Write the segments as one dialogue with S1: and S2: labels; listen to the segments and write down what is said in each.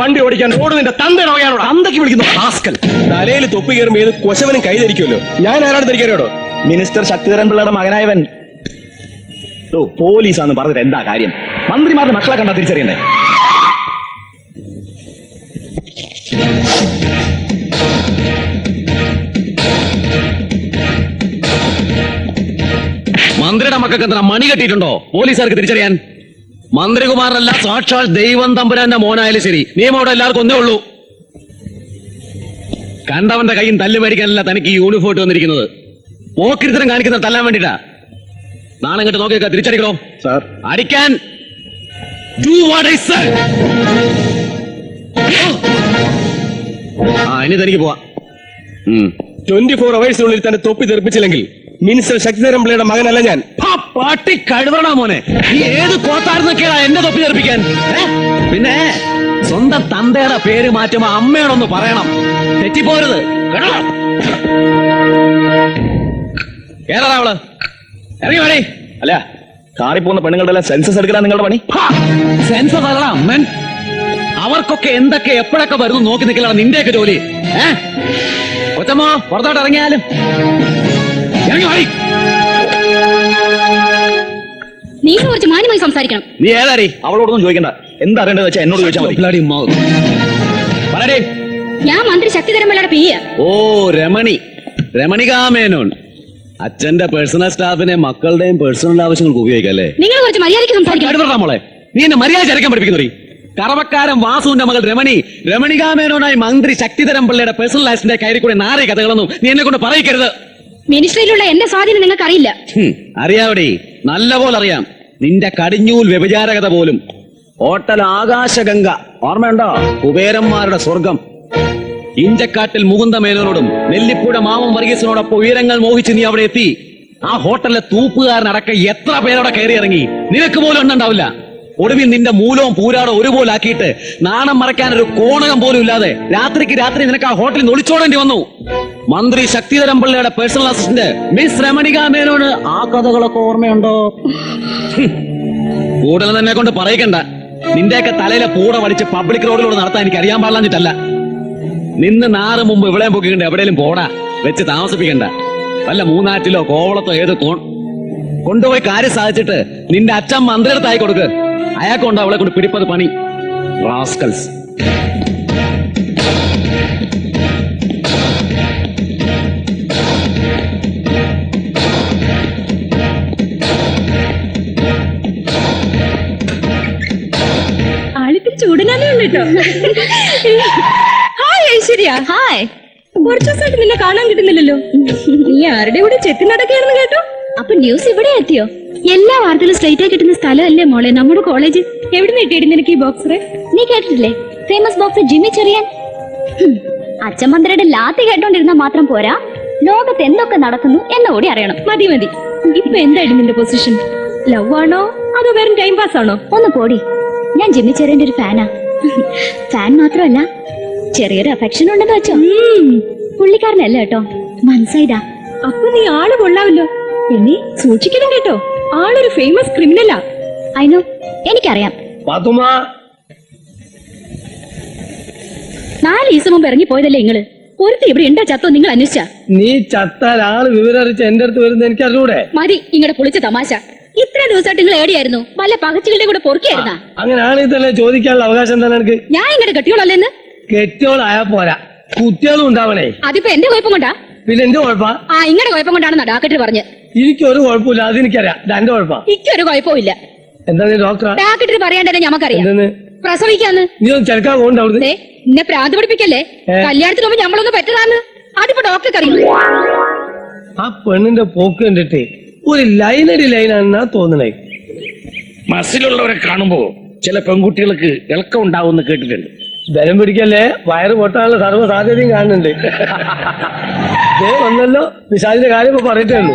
S1: വണ്ടി ഓടിക്കാൻ റോഡ് നിന്റെ തന്തയുടെ വകയാണോ
S2: അന്തക്ക് വിളിക്കുന്നു ഹാസ്കൽ
S1: തലയിൽ തൊപ്പി കയറുമ്പോൾ ഏത് കൊശവനും കൈ ധരിക്കുമല്ലോ. ഞാൻ ആരാണ് ധരിക്കാനോടോ
S2: മിനിസ്റ്റർ ശക്തിധരൻ പിള്ളയുടെ മകനായവൻ. ഓ പോലീസാന്ന് പറഞ്ഞിട്ട് എന്താ കാര്യം? മന്ത്രിമാരുടെ മക്കളെ കണ്ടാ തിരിച്ചറിയണ്ടേ
S3: മന്ത്രിയുടെ മക്കൾക്ക് എന്താ മണി കെട്ടിയിട്ടുണ്ടോ? പോലീസുകാർക്ക് തിരിച്ചറിയാൻ? മന്ത്രികുമാരനല്ല സാക്ഷാൽ ദൈവം തമ്പുരാന്റെ മോനായാലും ശരി. നിയമം അവിടെ എല്ലാവർക്കും ഒന്നേ ഉള്ളൂ. കണ്ടവന്റെ കയ്യും തല്ല് മേടിക്കാനല്ല തനിക്ക് യൂണിഫോർട്ട് യൂണിഫോം ഇട്ട് വന്നിരിക്കുന്നത്. പോക്കിരിത്തരം കാണിക്കുന്ന തല്ലാൻ വേണ്ടിട്ടാ. നാളെ ഇങ്ങോട്ട് നോക്കിയേക്കാ തിരിച്ചടിക്കണോ?
S2: സാർ.
S3: അടിക്കാൻ. ആ ഇനി തനിക്ക് പോവാ.
S1: ട്വന്റി ഫോർ അവേഴ്സിനുള്ളിൽ തന്നെ തൊപ്പി തെറിപ്പിച്ചില്ലെങ്കിൽ മിനിസ്റ്റർ ശക്തിധരൻ പിള്ളയുടെ മകനല്ല ഞാൻ.
S3: ആ പാട്ടി കഴുതണ മോനെ. നീ ഏത് കോത്തായിരുന്നൊക്കെയാ എന്നെ തൊപ്പി തെറിപ്പിക്കാൻ? പിന്നെ സ്വന്തം തന്തയുടെ പേര് മാറ്റുമ്പോ അമ്മയോടൊന്ന് പറയണം. തെറ്റിപ്പോരുത്. ഏതാ അവൾ ഇറങ്ങി വേണേ
S2: അല്ല കാറി പോകുന്ന പെണ്ണുങ്ങളുടെ എല്ലാം സെൻസസ് എടുക്കാൻ നിങ്ങളുടെ പണി?
S3: സെൻസസ് അല്ലടാ അമ്മൻ. അവർക്കൊക്കെ എന്തൊക്കെ എപ്പോഴൊക്കെ വരുന്നു നോക്കി നിൽക്കലാണ് നിന്റെയൊക്കെ ജോലി. ഏ? കൊച്ചമ്മോ പുറത്തോട്ട് ഇറങ്ങിയാലും.
S4: നീ കുറച്ച് മാന്യമായി സംസാരിക്കണം.
S2: നീ ഏതാരി അവളോടൊന്നും ചോദിക്കണ്ട. എന്താ അറിയേണ്ടത് വെച്ചാൽ എന്നോട് ചോദിച്ചാൽ മതി.
S4: ഞാൻ മന്ത്രി ശക്തിധരൻ പിള്ളയുടെ പിയ്യ
S3: ഓ രമണി. രമണി മേനോൻ അച്ഛന്റെ പേഴ്സണൽ സ്റ്റാഫിനെ മക്കളുടെയും പേഴ്സണൽ ആവശ്യങ്ങൾക്ക് ഉപയോഗിക്കാം അല്ലേ?
S4: നിങ്ങൾ കുറച്ച് മര്യാദയ്ക്ക് സംസാരിക്കണം.
S3: കടുവറ മോളെ. നീ എന്നെ മര്യാദ ചരക്കാൻ പഠിപ്പിക്കുന്നു കറവക്കാരൻ വാസുവിന്റെ മകൾ രമണി രമണികാമേനോനായി മന്ത്രി ശക്തിധരൻ പിള്ളയുടെ പേഴ്സണൽ ലൈഫിന്റെ കയറി കൂടെ നാറി കഥകളൊന്നും നീ എന്നെ കൊണ്ട് പറയിക്കരുത്.
S4: മിനിസ്ട്രിയിലുള്ള എന്റെ സ്വാധീനം നിങ്ങൾക്ക് അറിയില്ല
S3: അറിയാവടി. നല്ല പോലെ അറിയാം. നിന്റെ കടിഞ്ഞൂൽ വ്യഭിചാരകത പോലും. ഹോട്ടൽ ആകാശഗംഗ. ഓർമ്മയുണ്ടോ? കുബേരന്മാരുടെ സ്വർഗം. ഇഞ്ചക്കാട്ടിൽ മുകുന്ദ മേനോനോടും നെല്ലിപ്പുഴ മാമം വർഗീസിനോടൊപ്പം ഉയരങ്ങൾ മോഹിച്ച് നീ അവിടെ എത്തി. ആ ഹോട്ടലിലെ തൂപ്പുകാരനടക്കം എത്ര പേരവിടെ കയറി ഇറങ്ങി? നിനക്ക് പോലും എണ്ണുണ്ടാവില്ല ഒടുവിൽ നിന്റെ മൂലവും പൂരാടോ ഒരുപോലെ ആക്കിയിട്ട് നാണം മറയ്ക്കാൻ ഒരു കോണകം പോലും ഇല്ലാതെ രാത്രിക്ക് രാത്രി നിനക്ക് ആ ഹോട്ടലിൽ നിന്ന് ഒളിച്ചോടേണ്ടി വന്നു. മന്ത്രി ശക്തിധരൻ പിള്ളയുടെ പേഴ്സണൽ അസിസ്റ്റന്റ് മിസ് രമണിക മേനോന് ആ കഥകളൊക്കെ ഓർമ്മയുണ്ടോ. കൂടുതൽ തന്നെ കൊണ്ട് പറയിക്കണ്ട. നിന്റെയൊക്കെ തലയിലെ പൂട വടിച്ച് പബ്ലിക് റോഡിലൂടെ നടത്താൻ എനിക്ക് അറിയാൻ പാടില്ലാഞ്ഞിട്ടല്ല. നിന്ന് നാറ് മുമ്പ് ഇവിടെയും പൊക്കിക്കണ്ട എവിടെയും പോടാ. വെച്ച് താമസിപ്പിക്കണ്ട. വല്ല മൂന്നാറ്റിലോ കോവളത്തോ ഏത് കോൺ കൊണ്ടുപോയി കാര്യം സാധിച്ചിട്ട് നിന്റെ അച്ഛൻ മന്ത്രിടത്തായി കൊടുക്ക്. അയാൾക്കുണ്ടോ അവളെ കൊണ്ട് പിടിപ്പത് പണി. റാസ്കൽസ്.
S4: ചൂടനാനേ ഉള്ളു കേട്ടോ. ഹായ് ഐശ്വര്യ. ഹായ്. കുറച്ചു ദിവസമായിട്ട് നിന്നെ കാണാൻ കിട്ടുന്നില്ലല്ലോ. നീ ആരുടെ കൂടെ ചെത്തി നടക്കുകയാണെന്ന് കേട്ടോ? അപ്പൊ ന്യൂസ് ഇവിടെ എത്തിയോ? എല്ലാ വാർത്തകളും സ്ട്രൈറ്റ് ആയി കിട്ടുന്ന സ്ഥലമല്ലേ മോളെ? നമ്മുടെ കോളേജ് എവിടെ നിട്ടിടി നിനക്ക് ഈ ബോക്സർ നീ കേട്ടിട്ടില്ലേ? Famous boxer Jimmy Cheriyan. അച്ഛൻ മന്ത്രിയുടെ ലാത്തി കേട്ടോണ്ടിരുന്നാ മാത്രം പോരാ. ലോകത്ത് എന്തൊക്കെ നടക്കുന്നു എന്നോടി അറിയണം. മതി മതി. ഇപ്പൊ എന്തായിരുന്നു നിന്റെ പൊസിഷൻ ലവ് ആണോ? അതോ വെറും ടൈം പാസ് ആണോ? ഒന്ന് പോടി. ഞാൻ ജിമ്മി ചെറിയന്റെ ഒരു ഫാനാ ഫാൻ മാത്രമല്ല ചെറിയൊരു അഫെക്ഷൻ ഉണ്ടെന്ന് വെച്ചോ. പുള്ളിക്കാരനല്ല കേട്ടോ. മനസ്സൈഡാ അപ്പൊ നീ ആൾ കൊള്ളാവല്ലോ എന്നെ സൂക്ഷിക്കണം കേട്ടോ. ആളൊരു ഫേമസ് ക്രിമിനലാ അയിനോ എനിക്കറിയാം. നാല് ദിവസം മുമ്പ് ഇറങ്ങി പോയതല്ലേ നിങ്ങൾ ഒരുത്തി ഇവിടെ ഉണ്ടോ ചത്തോ നിങ്ങൾ അന്വേഷിച്ച?
S1: നീ ചത്താൽ ആൾ വിവരം അറിയിച്ച എന്റെ അടുത്ത് വരുന്നത് എനിക്ക് അറിഞ്ഞൂടെ
S4: മതി ഇങ്ങടെ പൊളിച്ച തമാശ. ഇത്ര ദിവസമായിട്ട് നിങ്ങൾ ഏടിയായിരുന്നു വല്ല പകച്ചുകളുടെ കൂടെ പൊറുക്കിയായിരുന്നാ?
S1: അങ്ങനെ ആണെങ്കിൽ തന്നെ ചോദിക്കാനുള്ള അവകാശം തന്നെ എനിക്ക്
S4: ഞാൻ ഇങ്ങടെ കെട്ടിയോളല്ലെന്ന്
S1: കെട്ടിയോളായാ പോരാ. കുട്ടികളും ഉണ്ടാവണേ.
S4: അതിപ്പോ എന്റെ കുഴപ്പം കൊണ്ടാ?
S1: പിന്നെ എന്റെ കുഴപ്പാ?
S4: ആ ഇങ്ങടെ കുഴപ്പം കൊണ്ടാണെന്നാ ഡാക്ടർ പറഞ്ഞ്.
S1: എനിക്കൊരു കുഴപ്പമില്ല അത് എനിക്കറിയാം എന്റെ കുഴപ്പാ?
S4: ഇക്കൊരു കുഴപ്പമില്ല
S1: എന്താ നീ ഡോക്ടർ
S4: ഡാക്ടർ പറയണ്ടല്ലേ ഞമ്മക്കറിയാം.
S1: എന്തെന്ന്?
S4: പ്രസവിക്കാന്ന്.
S1: നീ ഒന്ന് ചെറുക്കാൻ പോകണ്ട അവിടുന്ന്.
S4: ദേ, എന്നെ പ്രാന്ത് പഠിപ്പിക്കല്ലേ കല്യാണത്തിന് മുമ്പ് ഞമ്മളൊന്ന് പറ്റതാന്ന്. അതിപ്പോ ഡോക്ടർക്ക് അറിയും.
S1: ആ പെണ്ണിന്റെ പോക്ക് കണ്ടിട്ട് ഒരു ലൈനടി ലൈനാണെന്നാ തോന്നണേ.
S5: മസിലുള്ളവരെ കാണുമ്പോ ചില പെൺകുട്ടികൾക്ക് ഇളക്കം ഉണ്ടാവും കേട്ടിട്ടുണ്ട്.
S1: ബലം പിടിക്കല്ലേ? വയറ് പൊട്ടാനുള്ള സർവ സാധ്യതയും കാണുന്നുണ്ട്. ദേ വന്നല്ലോ. വിശാലിന്റെ കാര്യം ഇപ്പൊ പറയട്ടേ ഉള്ളൂ.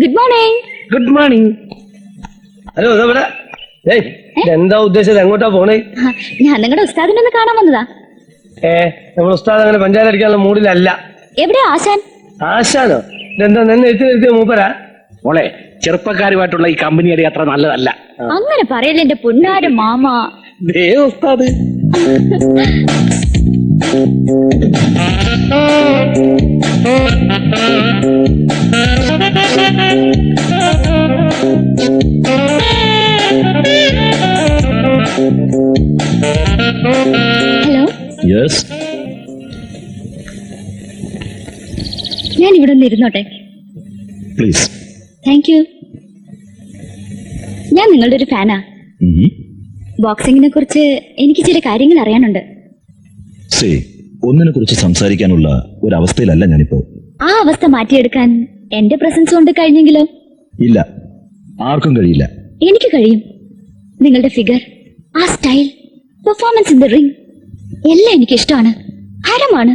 S4: Good morning
S1: good morning hello ഇതെവിടെ? എന്താ ഉദ്ദേശിച്ചത്? എങ്ങോട്ടാ പോണേ?
S6: ഞാൻ നിങ്ങളുടെ ഉസ്താദിനെ ഒന്ന് കാണാൻ വന്നതാ.
S1: ഏ നമ്മൾ ഉസ്താദ് അങ്ങനെ പഞ്ചായത്ത് അടിക്കാനുള്ള മൂഡിലല്ല
S6: എവിടെയാ ആശാൻ?
S1: ആശാനോ? ഇതെന്താ നിന്നെ എത്തി നിർത്തിയ മൂപ്പരാ?
S7: മോളെ ചെറുപ്പക്കാരുമായിട്ടുള്ള ഈ കമ്പനിയുടെ അത്ര നല്ലതല്ല.
S6: അങ്ങനെ പറയല്ലേ എന്റെ പൊന്നാര മാമ.
S7: ദേ ഉസ്താദ്.
S6: ഹലോ
S2: യെസ്
S6: ഞാൻ ഇവിടെ ഒന്ന് ഇരുന്നോട്ടെ.
S2: പ്ലീസ്
S6: താങ്ക് യു ഞാൻ നിങ്ങളുടെ ഒരു ഫാനാ ബോക്സിങ്ങിനെ കുറിച്ച് എനിക്ക് ചില കാര്യങ്ങൾ അറിയാനുണ്ട്.
S2: സേ ഒന്നിനെ കുറിച്ച് സംസാരിക്കാനുള്ള ഒരു അവസ്ഥയിലല്ല ഞാനിപ്പോ.
S6: ആ അവസ്ഥ മാറ്റിയെടുക്കാൻ എന്റെ പ്രസൻസ് കൊണ്ട് കഴിഞ്ഞെങ്കിലോ?
S2: ഇല്ല. ആർക്കും കഴിയില്ല.
S6: എനിക്ക് കഴിയും. നിങ്ങളുടെ ഫിഗർ ആ style performance in the ring എല്ലാം എനിക്ക് ഇഷ്ടമാണ് ഹരമാണ്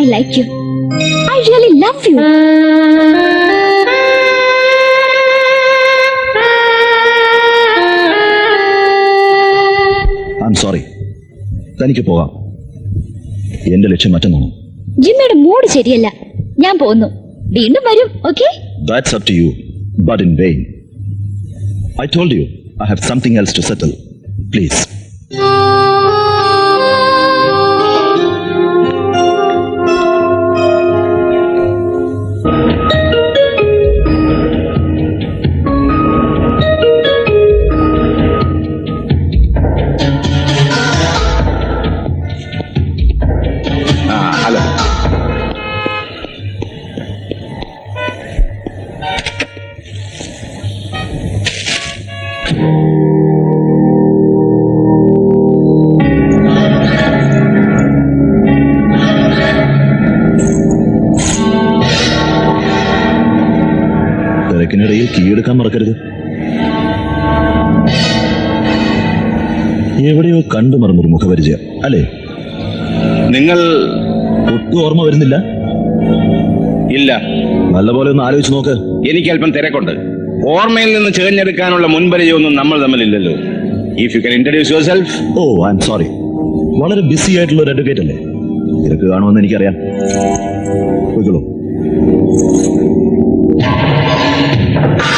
S6: I like you I really love you
S2: sorry തനിക്ക് പോകാം. എന്റെ ലക്ഷ്യം മറ്റൊന്നാണ്
S6: ജിമ്മയുടെ മൂഡ് ശരിയല്ല. ഞാൻ പോകുന്നു. വീണ്ടും വരും okay?
S2: That's up to you but in vain I told you I have something else to settle. please. തിരക്കിനിടയിൽ കീയെടുക്കാൻ മറക്കരുത്. എവിടെയോ കണ്ടു മറന്നൊരു മുഖപരിചയം അല്ലേ?
S7: നിങ്ങൾ
S2: ഒട്ടും ഓർമ്മ വരുന്നില്ല?
S7: ഇല്ല.
S2: നല്ലപോലെ ഒന്ന് ആലോചിച്ച് നോക്ക്.
S7: എനിക്ക് അല്പം തിരക്കുണ്ട്. ഓർമ്മയിൽ നിന്ന് ചേഞ്ഞെടുക്കാനുള്ള മുൻപരിചയമൊന്നും നമ്മൾ തമ്മിലില്ലല്ലോ. If you can introduce yourself
S2: oh I am sorry വളരെ ബിസി ആയിട്ടുള്ള ഒരു അഡ്വക്കേറ്റ് അല്ലേ? തിരക്ക് കാണുമെന്ന് എനിക്കറിയാം. പോയിക്കോളൂ.
S3: Thank you.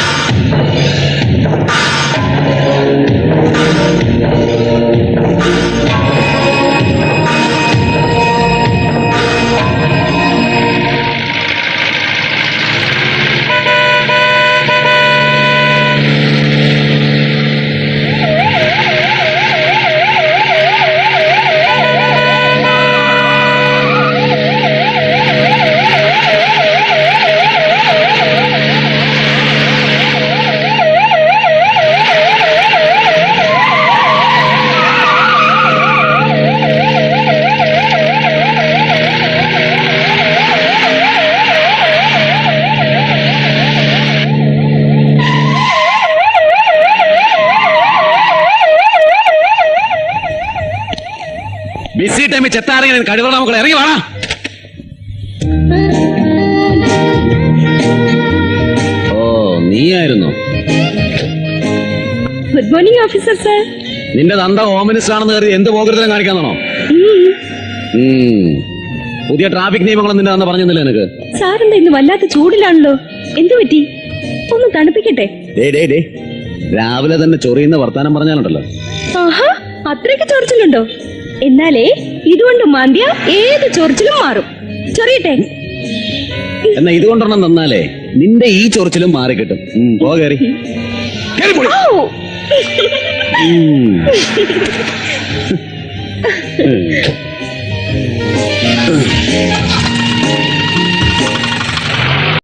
S3: ടൈമിൽ ചെത്താറിങ്ങനെ കഴിവറ മക്കളെ ഇറങ്ങി വേണം ഓ നീയായിരുന്നു?
S6: ഗുഡ് മോർണിംഗ് ഓഫീസർ സർ
S3: നിന്റെ തന്ത ഓമിനിസ്റ്റ് ആണെന്ന് കരുതി എന്ത് പോകരുതലും കാണിക്കാന്നാണോ. പുതിയ ട്രാഫിക് നിയമങ്ങളും നിന്റെ തന്ന പറഞ്ഞില്ല എനിക്ക്
S6: സാറിന്റെ ഇന്ന് വല്ലാത്ത ചൂടിലാണല്ലോ. എന്തു പറ്റി? ഒന്ന് തണുപ്പിക്കട്ടെ.
S3: Day day day. രാവിലെ തന്നെ ചൊറിയുന്ന വർത്താനം പറഞ്ഞാലുണ്ടല്ലോ.
S6: ആഹാ അത്രയ്ക്ക് ചൊറിച്ചിലുണ്ടോ? എന്നാലേ ഇതുകൊണ്ട് മാന്തിയ ഏത് ചൊറിച്ചിലും മാറും. ചൊറിയട്ടെ
S3: എന്നാ ഇതുകൊണ്ടെണ്ണം തന്നാലേ നിന്റെ ഈ ചൊറിച്ചിലും മാറി കിട്ടും ഉം, പോ കയറി.
S6: ഔ!
S3: ഉം.